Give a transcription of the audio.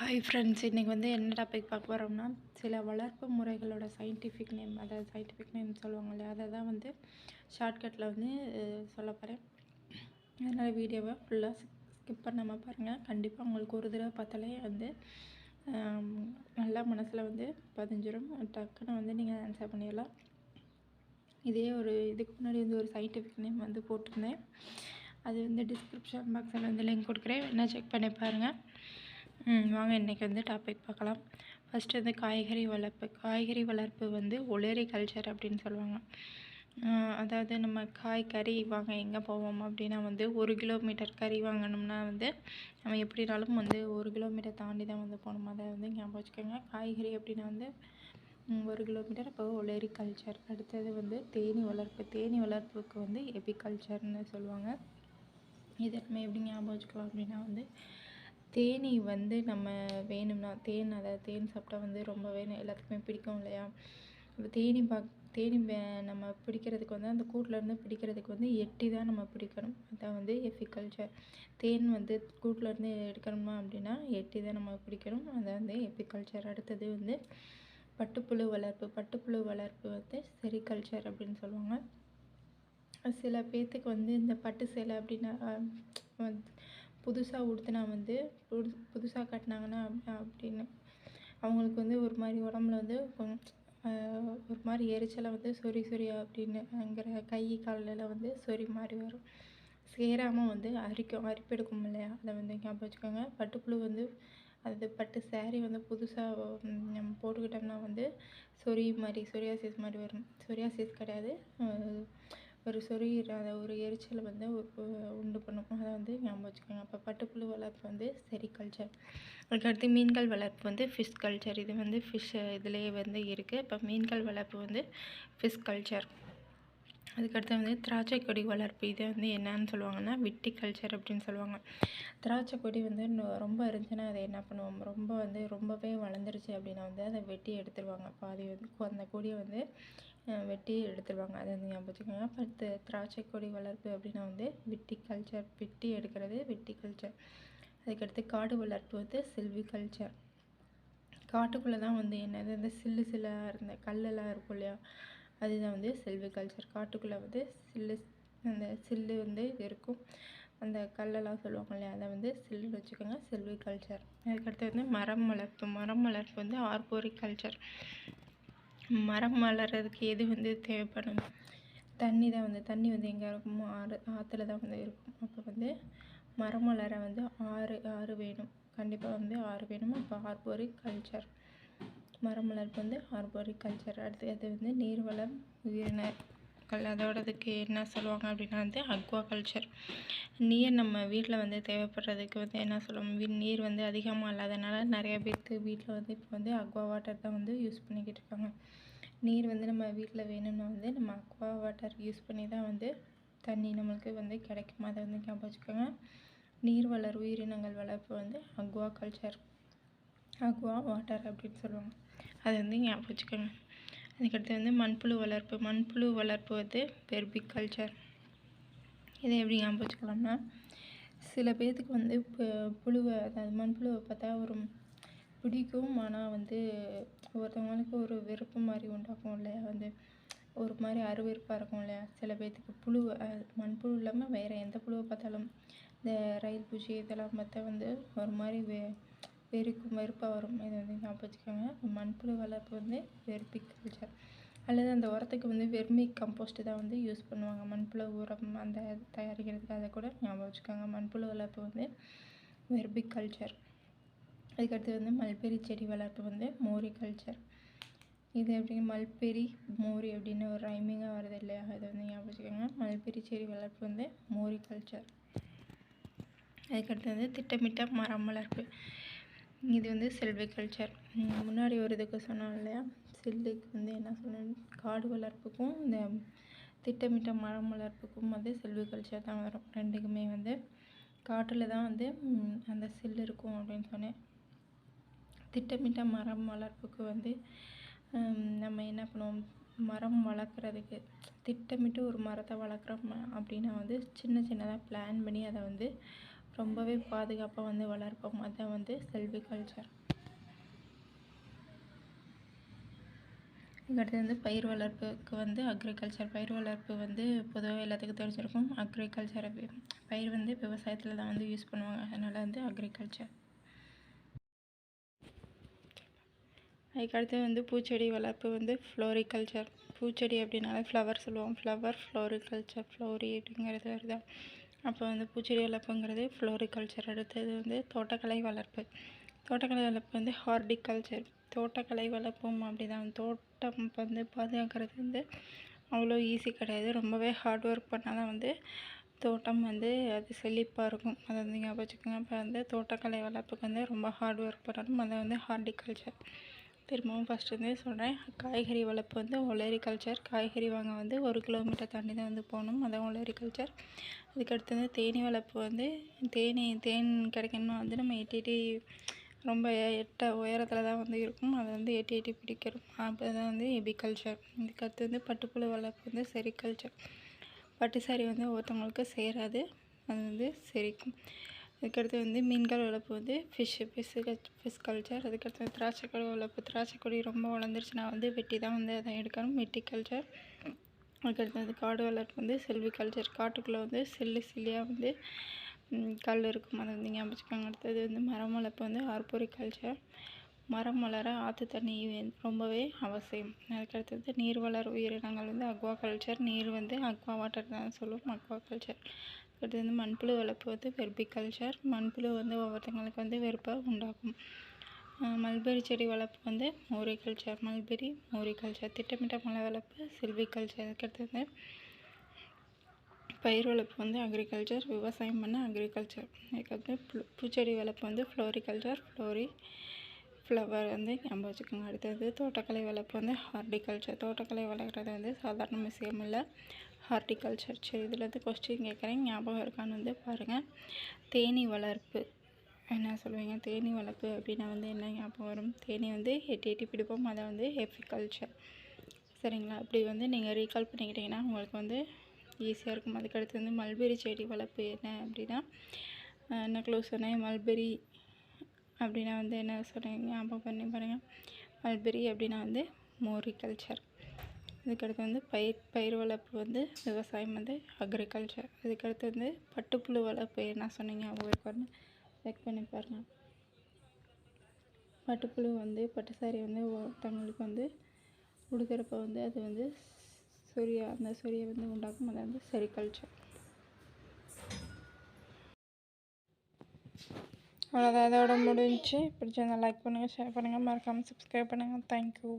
Hi friends இன்றைக்கி வந்து என்ன டாபிக் பார்க்க போகிறோம்னா சில வளர்ப்பு முறைகளோட சயின்டிஃபிக் நேம் அதாவது சயின்டிஃபிக் நேம் சொல்லுவாங்க இல்லையா அதை தான் வந்து ஷார்ட்கட்டில் வந்து சொல்ல போகிறேன் அதனால் வீடியோவை ஃபுல்லாக ஸ்கிப் பண்ணாமல் பாருங்கள் கண்டிப்பாக உங்களுக்கு ஒரு தடவை பார்த்தாலே வந்து நல்லா மனசில் வந்து பதிஞ்சிடும் டக்குன்னு வந்து நீங்கள் ஆன்சர் பண்ணிடலாம். இதே ஒரு இதுக்கு முன்னாடி வந்து ஒரு சயின்டிஃபிக் நேம் வந்து போட்டிருந்தேன். அது வந்து டிஸ்கிரிப்ஷன் பாக்ஸில் வந்து லிங்க் கொடுக்குறேன். என்ன செக் பண்ணி பாருங்கள் வாங்க இன்றைக்கி வந்து டாபிக் பார்க்கலாம். ஃபஸ்ட்டு வந்து காய்கறி வளர்ப்பு. காய்கறி வளர்ப்பு வந்து ஒலேரி கல்ச்சர் அப்படின்னு சொல்லுவாங்க. அதாவது நம்ம காய் கறி வாங்க எங்கே போவோம் அப்படின்னா வந்து ஒரு கிலோமீட்டர் கறி வாங்கணும்னா வந்து நம்ம எப்படினாலும் வந்து ஒரு கிலோமீட்டர் தாண்டி தான் வந்து போகணும். அதை வந்து ஞாபகம் வச்சுக்கோங்க. காய்கறி அப்படின்னா வந்து ஒரு கிலோமீட்டர் அப்போ ஒலேரி கல்ச்சர் அடுத்தது வந்து தேனி வளர்ப்பு. தேனி வளர்ப்புக்கு வந்து எபிகல்ச்சர்னு சொல்லுவாங்க. இது நம்ம எப்படி ஞாபகம் வச்சுக்கலாம் அப்படின்னா வந்து தேனீ வந்து நம்ம வேணும்னா தேன் அதாவது தேன் சாப்பிட்டா வந்து ரொம்ப வேணும் எல்லாத்துக்குமே பிடிக்கும் இல்லையா? இப்போ தேனி பா தேனி வே- நம்ம பிடிக்கிறதுக்கு வந்து அந்த கூட்டிலேருந்து பிடிக்கிறதுக்கு வந்து எட்டி தான் நம்ம பிடிக்கணும். அதான் வந்து எபிகல்ச்சர். தேன் வந்து கூட்டிலேருந்து எடுக்கணுமா அப்படின்னா எட்டி தான் நம்ம பிடிக்கணும். அதான் வந்து எபிகல்ச்சர். அடுத்தது வந்து பட்டுப்புழு வளர்ப்பு. பட்டுப்புழு வளர்ப்பு வந்து செரிகல்ச்சர் அப்படின்னு சொல்லுவாங்க. சில பேர்த்துக்கு வந்து இந்த பட்டு சேலை அப்படின்னா புதுசாக உடுத்தினா வந்து புது புதுசாக கட்டினாங்கன்னா அப்படின்னு. அவங்களுக்கு வந்து ஒரு மாதிரி உடம்புல வந்து ஒரு மாதிரி எரிச்சலை வந்து சொறி சொறி அப்படின்னுங்கிற கை காலெல்லாம் வந்து சொறி மாதிரி வரும். சேராமல் வந்து அரிக்கும் அரிப்பெடுக்கும் இல்லையா? அதை வந்து ஞாபகம் வச்சுக்கோங்க. பட்டுப்புழு வந்து அது பட்டு சேரீ வந்து புதுசாக நம்ம போட்டுக்கிட்டோம்னா வந்து சொறி மாதிரி சொரியாசிஸ் மாதிரி வரும். சொரியாசிஸ் கிடையாது. ஒரு சொருகிற அதை ஒரு எரிச்சலை வந்து உண்டு பண்ணும். அதை வந்து ஞாபகம் வச்சுக்கோங்க. அப்போ பட்டுப்புழு வளர்ப்பு வந்து செரிகல்ச்சர் அதுக்கடுத்து மீன்கள் வளர்ப்பு வந்து ஃபிஷ் கல்ச்சர் இது வந்து ஃபிஷ் இதுலேயே வந்து இருக்குது இப்போ மீன்கள் வளர்ப்பு வந்து ஃபிஷ் கல்ச்சர் அதுக்கடுத்து வந்து திராட்சை கொடி வளர்ப்பு. இது வந்து என்னன்னு சொல்லுவாங்கன்னா விட்டி கல்ச்சர் அப்படின்னு சொல்லுவாங்க. திராட்சை கொடி வந்து ரொம்ப இருந்துச்சுன்னா அதை என்ன பண்ணுவோம்? ரொம்ப வந்து ரொம்பவே வளர்ந்துருச்சு அப்படின்னா வந்து அதை வெட்டி எடுத்துருவாங்க. பாதி வந்து அந்த கொடியை வந்து வெட்டி எடுத்துருவாங்க. அதை வந்து ஞாபகம் அடுத்து திராட்சை கொடி வளர்ப்பு அப்படின்னா வந்து விட்டி கல்ச்சர் வெட்டி எடுக்கிறது விட்டி கல்ச்சர் அதுக்கடுத்து காடு வளர்ப்பு வந்து செல்வி கல்ச்சர் காட்டுக்குள்ளே தான் வந்து என்னது? இந்த சில்லு சில்லாக இருந்த கல்லெல்லாம் இருக்கும் இல்லையா? அதுதான் வந்து செல்வி கல்ச்சர் காட்டுக்குள்ளே வந்து சில்லு அந்த சில்லு வந்து இருக்கும். அந்த கல்லெல்லாம் சொல்லுவாங்க இல்லையா? அதை வந்து சில்லுன்னு வச்சுக்கோங்க செல்வி கல்ச்சர் அதுக்கடுத்து வந்து மரம் வளர்ப்பு. மரம் வளர்ப்பு வந்து ஆர்போரிக் கல்ச்சர் மரம் வளர்கிறதுக்கு எது வந்து தேவைப்படும்? தண்ணி தான் வந்து தண்ணி வந்து எங்கே இருக்குமோ ஆறு ஆற்றுல தான் வந்து இருக்கும். அப்போ வந்து மரம் வளர வந்து ஆறு ஆறு வேணும். கண்டிப்பாக வந்து ஆறு வேணும்? அப்போ ஆர்போரிக் கல்ச்சர் மரம் வளர்ப்பு வந்து ஆர்போரிக் கல்ச்சர் அடுத்து அது வந்து நீர்வளம் மக்கள் அதோடதுக்கு என்ன சொல்லுவாங்க அப்படின்னா வந்து அக்வா கல்ச்சர் நீர் நம்ம வீட்டில் வந்து தேவைப்படுறதுக்கு வந்து என்ன சொல்லுவோம் வீ- நீர் வந்து அதிகமாக இல்லாதனால நிறைய பேர்த்து வீட்டில் வந்து இப்போ வந்து அக்வா வாட்டர் தான் வந்து யூஸ் பண்ணிக்கிட்டு இருக்காங்க. நீர் வந்து நம்ம வீட்டில் வேணும்னா வந்து நம்ம அக்வா வாட்டர் யூஸ் பண்ணி தான் வந்து தண்ணி நம்மளுக்கு வந்து கிடைக்கும்? அதை வந்து ஞாபகம் வச்சுக்கோங்க. நீர் வளர் உயிரினங்கள் வளர்ப்பு வந்து அக்வா கல்ச்சர் அக்வா வாட்டர் அப்படின்னு சொல்லுவாங்க. அதை வந்து ஞாபகம் வச்சுக்கோங்க. அதுக்கடுத்து வந்து மண்புழு வளர்ப்பு. மண்புழு வளர்ப்பு வந்து பெர்பிக் கல்ச்சர் இதை எப்படி ஞாபகம் வச்சுக்கலாம்னா சில பேர்த்துக்கு வந்து இப்போ புழுவை அதாவது மண்புழுவை பார்த்தா ஒரு பிடிக்கும். ஆனால் வந்து ஒருத்தவங்களுக்கு ஒரு வெறுப்பு மாதிரி உண்டாக்கும் இல்லையா? வந்து ஒரு மாதிரி அருவெறுப்பாக இருக்கும் இல்லையா? சில பேர்த்துக்கு புழு மண்புழு இல்லாமல் வேறு எந்த புழுவை பார்த்தாலும் இந்த ரயில் பூச்சி இதெல்லாம் பார்த்தா வந்து ஒரு மாதிரி வே வெறுக்கும் வெறுப்பாக வரும். இதை வந்து ஞாபகம் வச்சுக்கோங்க. மண்புழு வளர்ப்பு வந்து வெர்பிக் கல்ச்சர் அல்லது அந்த உரத்துக்கு வந்து வெர்மி கம்போஸ்ட்டு தான் வந்து யூஸ் பண்ணுவாங்க. மண்புழு உரம் அந்த தயாரிக்கிறதுக்கு அதை கூட ஞாபகம் வச்சுக்கோங்க. மண்புழு வளர்ப்பு வந்து வெர்பிக் கல்ச்சர் அதுக்கடுத்து வந்து மல்பெரி செடி வளர்ப்பு வந்து மோரி கல்ச்சர் இது எப்படி மல்பெரி மோரி அப்படின்னு ஒரு ரைமிங்காக வருது இல்லையா? அதை வந்து ஞாபகம் வச்சுக்கோங்க. மல்பெரி செடி வளர்ப்பு வந்து மோரி கல்ச்சர் அதுக்கடுத்து வந்து திட்டமிட்ட மரம் வளர்ப்பு. இது வந்து செல்வி கல்ச்சர். முன்னாடி ஒரு இதுக்கு சொன்னோம் இல்லையா? செல்லுக்கு வந்து என்ன சொன்னேன்? காடு வளர்ப்புக்கும் இந்த திட்டமிட்ட மரம் வளர்ப்புக்கும் வந்து செல்வி கல்ச்சர் தான் வரும். ரெண்டுக்குமே வந்து காட்டில் தான் வந்து அந்த செல் இருக்கும் அப்படின்னு சொன்னேன். திட்டமிட்ட மரம் வளர்ப்புக்கு வந்து நம்ம என்ன பண்ணுவோம்? மரம் வளர்க்குறதுக்கு திட்டமிட்டு ஒரு மரத்தை வளர்க்குறோம் அப்படின்னா வந்து சின்ன சின்னதாக பிளான் பண்ணி அதை வந்து ரொம்பவே பாதுகாப்பாக வந்து வளர்ப்போம். அதுதான் வந்து செல்வி கல்ச்சர் இதுக்கடுத்து வந்து பயிர் வளர்ப்புக்கு வந்து அக்ரிகல்ச்சர் பயிர் வளர்ப்பு வந்து பொதுவாக எல்லாத்துக்கும் தெரிஞ்சிருக்கும். அக்ரிகல்ச்சர் பயிர் வந்து விவசாயத்தில் தான் வந்து யூஸ் பண்ணுவாங்க. அதனால் வந்து அக்ரிகல்ச்சர் அதுக்கடுத்து வந்து பூச்செடி வளர்ப்பு வந்து ஃப்ளோரிகல்ச்சர் பூச்செடி அப்படின்னாலே ஃப்ளவர் சொல்லுவோம். ஃப்ளவர் ஃப்ளோரிகல்ச்சர் ஃப்ளோரி அப்படிங்கிறது வருதா? அப்போ வந்து பூச்செடி வளர்ப்புங்கிறது ஃப்ளோரிகல்ச்சர். அடுத்தது வந்து தோட்டக்கலை வளர்ப்பு. தோட்டக்கலை வளர்ப்பு வந்து ஹார்டிகல்ச்சர். தோட்டக்கலை வளர்ப்பும் அப்படி தான் தோட்டம் வந்து பாதுகாக்கிறது வந்து அவ்வளோ ஈஸி கிடையாது. ரொம்பவே ஹார்ட் ஒர்க் பண்ணால் தான் வந்து தோட்டம் வந்து அது செழிப்பாக இருக்கும். அதை வந்து ஞாபகம் வச்சுக்கோங்க. இப்போ வந்து தோட்டக்கலை வளர்ப்புக்கு வந்து ரொம்ப ஹார்ட் ஒர்க் பண்ணணும். அதை வந்து ஹார்டிகல்ச்சர். திரும்பவும் ஃபஸ்ட்டு வந்து சொல்கிறேன் காய்கறி வளர்ப்பு வந்து ஒலேரிகல்ச்சர் காய்கறி வாங்க வந்து ஒரு கிலோமீட்டர் தாண்டி தான் வந்து போகணும். அதான் ஒலேரிகல்ச்சர் அதுக்கடுத்து வந்து தேனீ வளர்ப்பு வந்து தேனீ தேன் கிடைக்கணும்னா வந்து நம்ம எட்டி எட்டி ரொம்ப எட்ட உயரத்தில் தான் வந்து இருக்கும். அதை வந்து எட்டி எட்டி பிடிக்கிறோம். அப்போ தான் வந்து எபிகல்ச்சர் இதுக்கடுத்து வந்து பட்டுப்புழு வளர்ப்பு வந்து செரிகல்ச்சர் பட்டு சாரி வந்து ஒவ்வொருத்தவங்களுக்கு சேராது. அது வந்து செரிக்கும். அதுக்கடுத்து வந்து மீன்கள் வளர்ப்பு வந்து ஃபிஷ்ஷு ஃபிஷ்ஷு ஃபிஷ் கல்ச்சர் அதுக்கடுத்து வந்து திராட்சை கொடி வளர்ப்பு. திராட்சை கொடி ரொம்ப வளர்ந்துருச்சுன்னா வந்து வெட்டி தான் வந்து அதை எடுக்கணும். வெட்டி கல்ச்சர் அதுக்கடுத்து வந்து காடு வளர்ப்பு வந்து செல்வி கல்ச்சர் காட்டுக்குள்ளே வந்து சில்லு சில்லியாக வந்து கல் இருக்கும். அதை வந்து ஞாபகம் வச்சுக்கோங்க. அடுத்தது வந்து மரம் வளர்ப்பு வந்து ஆர்போரி கல்ச்சர் மரம் வளர ஆற்று தண்ணி ரொம்பவே அவசியம். அதுக்கடுத்தது நீர் வளர் உயிரினங்கள் வந்து அக்வா கல்ச்சர் நீர் வந்து அக்வா வாட்டர் தான் சொல்லுவோம் அக்வா கல்ச்சர் அடுத்தது வந்து மண்புழு வளர்ப்பு வந்து வெர்பிகல்ச்சர் மண்புழு வந்து ஒவ்வொருத்தங்களுக்கு வந்து வெறுப்பை உண்டாக்கும். மல்பெரி செடி வளர்ப்பு வந்து மோரிகல்ச்சர் மல்பெரி மோரிகல்ச்சர். திட்டமிட்ட மலை வளர்ப்பு செல்விகல்ச்சர். அதுக்கடுத்தது அதுக்கடுத்து வந்து பயிர் வளர்ப்பு வந்து அக்ரிகல்ச்சர் விவசாயம் பண்ண அக்ரிகல்ச்சர். அதுக்கடுத்து பூச்செடி வளர்ப்பு வந்து ஃப்ளோரிகல்ச்சர் ஃப்ளோரி ஃப்ளவர் வந்து ஞாபகம் வச்சுக்கோங்க. அடுத்தது தோட்டக்கலை வளர்ப்பு வந்து ஹார்டிகல்ச்சர் தோட்டக்கலை வளர்க்குறது வந்து சாதாரண விஷயம் இல்லை. ஹார்டிகல்ச்சர் சரி இதில் வந்து கொஸ்டின் கேட்குறேன். ஞாபகம் இருக்கான்னு வந்து பாருங்கள் தேனீ வளர்ப்பு. என்ன சொல்லுவீங்க தேனீ வளர்ப்பு அப்படின்னா வந்து என்ன ஞாபகம் வரும்? தேனி வந்து எட்டி எட்டி பிடிப்போம். அதை வந்து ஹெஃபிகல்ச்சர் சரிங்களா? அப்படி வந்து நீங்கள் ரீகால் பண்ணிக்கிட்டிங்கன்னா உங்களுக்கு வந்து ஈஸியாக இருக்கும். அதுக்கடுத்து வந்து மல்பெரி செடி வளர்ப்பு என்ன அப்படின்னா என்ன க்ளோஸ் சொன்னேன். மல்பெரி அப்படின்னா வந்து என்ன சொன்னீங்க ஞாபகம் பண்ணி பாருங்கள் மல்பெரி அப்படின்னா வந்து மோரிகல்ச்சர் இதுக்கடுத்து வந்து பயிர் பயிர் வளர்ப்பு வந்து விவசாயம் வந்து அக்ரிகல்ச்சர் இதுக்கடுத்து வந்து பட்டுப்புழு வளர்ப்பு என்ன சொன்னீங்க ஞாபகம் செக் பண்ணி பாருங்கள் பட்டுப்புழு வந்து பட்டு சாரி வந்து ஒருத்தவங்களுக்கு வந்து உடுக்கிறப்ப வந்து அது வந்து சூரிய அந்த சூரிய வந்து உண்டாக்கும் அதை வந்து செரிகல்ச்சர் அவ்வளோதான் இதோட முடிஞ்சு பிடிச்சிருந்தா லைக் பண்ணுங்கள் ஷேர் பண்ணுங்கள் மறக்காமல் சப்ஸ்கிரைப் பண்ணுங்கள் தேங்க்யூ